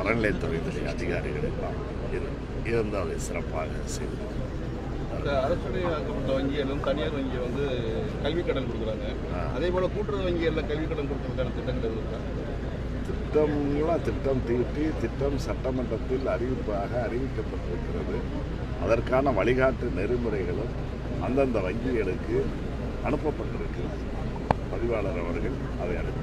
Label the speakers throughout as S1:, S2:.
S1: அறநிலையத்துறையினுடைய அதிகாரிகள் எல்லாம் இரு இருந்து அதை சிறப்பாக செய்து
S2: அரசுடைய வங்கிகளும் தனியார் வங்கி வந்து கல்வி கடன் கொடுக்குறாங்க. அதே போல கூட்டுறவு வங்கிகளில் கல்வி கடன் கொடுக்கறதுக்கான திட்டங்கள் இருக்கா?
S1: திட்டம்லாம் திட்டம் தீட்டி திட்டம் சட்டமன்றத்தில் அறிவிப்பாக அறிவிக்கப்பட்டிருக்கிறது. அதற்கான வழிகாட்டு நெறிமுறைகளும் அந்தந்த வங்கிகளுக்கு அனுப்பப்பட்டிருக்கிறது. பதிவாளர் அவர்கள் அதை அனுப்பியிருக்கிறார்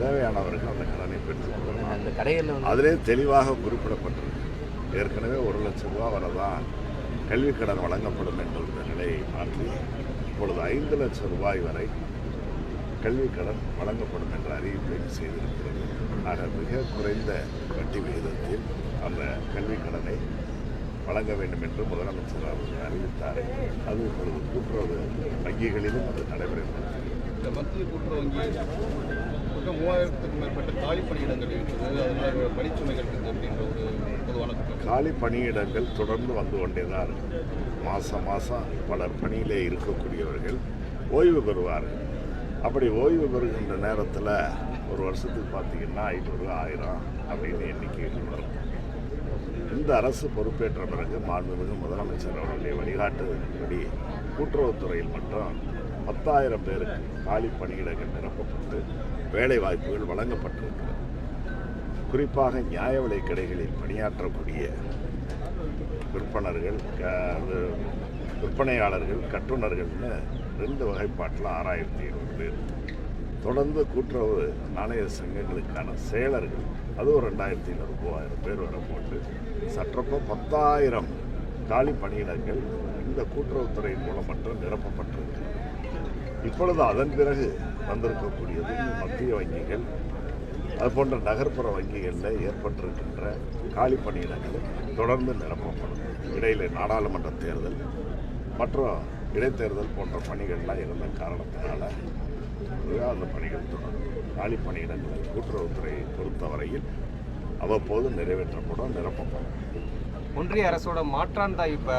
S1: தேவையானவர்கள் அந்த கடனை பெற்றுக்கொள்ளலாம்.
S3: அந்த கடைகளில் வந்து
S1: அதிலே தெளிவாக குறிப்பிடப்பட்டிருக்கு. ஏற்கனவே ஒரு லட்சம் ரூபா வரதான் கல்விக் கடன் வழங்கப்படும் என்ற நிலையை மாற்றி இப்பொழுது ஐந்து லட்சம் ரூபாய் வரை கல்விக் கடன் வழங்கப்படும் என்ற அறிவிப்பை செய்திருக்கிறது. ஆக மிக குறைந்த வட்டி விகிதத்தில் அந்த கல்விக் கடனை வழங்க வேண்டும் என்று முதலமைச்சர் அவர்கள் அறிவித்தார். அது இப்பொழுது கூட்டுறவு வங்கிகளிலும் அது நடைபெறுகிறது.
S2: மூவாயிரத்துக்கும் மேற்பட்ட காலி பணியிடங்கள் இருக்குது அதனால பணிச்சுமைகள் இருக்குது அப்படின்ற ஒரு பொதுவான
S1: காலி பணியிடங்கள் தொடர்ந்து வந்து கொண்டே தான் மாதம் மாதம் பலர் பணியிலே இருக்கக்கூடியவர்கள் ஓய்வு பெறுவார்கள் அப்படி ஓய்வு பெறுகின்ற நேரத்தில் ஒரு வருஷத்துக்கு பார்த்தீங்கன்னா ஐநூறு ஆயிரம் அப்படின்னு எண்ணிக்கைகள் வரும் இந்த அரசு பொறுப்பேற்ற பிறகு மாண்புமிகு முதலமைச்சர் அவர்களுடைய வழிகாட்டுதலின்படி கூட்டுறவுத்துறையில் மட்டும் பத்தாயிரம் பேருக்கு காலி பணியிடங்கள் நிரப்பப்பட்டு வேலை வாய்ப்புகள் வழங்கப்பட்டிருக்கிறது. குறிப்பாக நியாய விலை கடைகளில் பணியாற்றக்கூடிய விற்பனர்கள் க- அது விற்பனையாளர்கள் கட்டுநர்கள்னு ரெண்டு வகைப்பாட்டில் ஆறாயிரத்தி ஐநூறு பேர். தொடர்ந்து கூட்டுறவு நாணய சங்கங்களுக்கான செயலர்கள் அது ஒரு ரெண்டாயிரத்தி ஐநூறு மூவாயிரம் பேர் வரை போட்டு சற்றப்போ பத்தாயிரம் காலி பணியிடங்கள் இந்த கூட்டுறவுத்துறையின் மூலம் மட்டும் நிரப்பப்பட்டிருக்கு. இப்பொழுது அதன் பிறகு வந்திருக்கக்கூடியது மத்திய வங்கிகள். அது போன்ற நகர்ப்புற வங்கிகளில் ஏற்பட்டிருக்கின்ற காலி பணியிடங்கள் தொடர்ந்து நிரப்பப்படும். இடையில நாடாளுமன்ற தேர்தல் மற்றும் இடைத்தேர்தல் போன்ற பணிகள்லாம் இருந்த காரணத்தினால அந்த பணிகள் தொடரும் காலி பணியிடங்கள் கூட்டுறவுத்துறையை பொறுத்தவரையில் அவ்வப்போது நிறைவேற்றப்படும் நிரப்பப்படும்.
S3: ஒன்றிய அரசோட மாற்றான் தான் இப்போ